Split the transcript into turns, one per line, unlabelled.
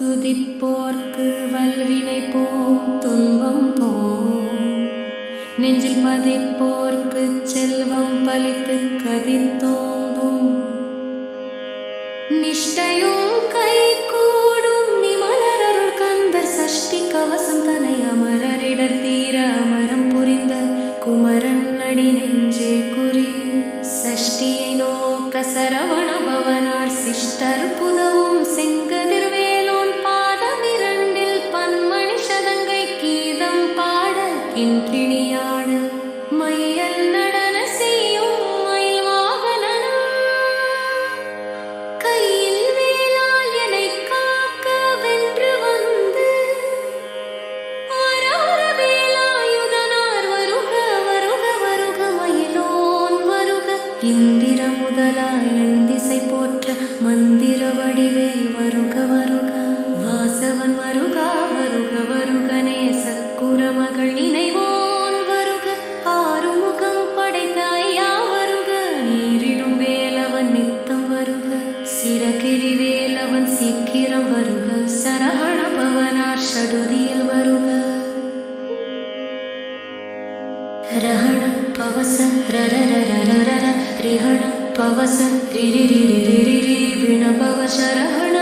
துதிப்போர்க்கு வல்வினை போம் துன்பம் போம். நெஞ்சில் பதிப்போர்க்கு செல்வம் பலித்து கதித்தோங்கும் நிஷ்டையும் கை கூடும் நிமலரருள் கந்தர் சஷ்டி கவசம் தனை அமரரிடர் தீர அமரம் புரிந்த குமரன் அடி நெஞ்சே குறி. சஷ்டியை நோக்க சரவண பவனார் சிஷ்டர் புதவும் பாட கிண்கிணியாட மையல் நடன செய்யும் மயில் வாகனனா? கையில் வேலால் என்னைக் காக்க வென்று வந்து வர வேலாயுதனார் வருக வருக வருக மயிலோன் வருக. இந்திர முதலாய் என் திசை போற்ற மந்திர வடிவ சிறகிரி வேலவன் சீக்கிரம் வருக. சரவண பவனார் ஷடுதியில் வருக. ரஹண பவச ரரரரரரர ரிஹண பவச ரிரிரிரிரிரி விணபவ சரஹண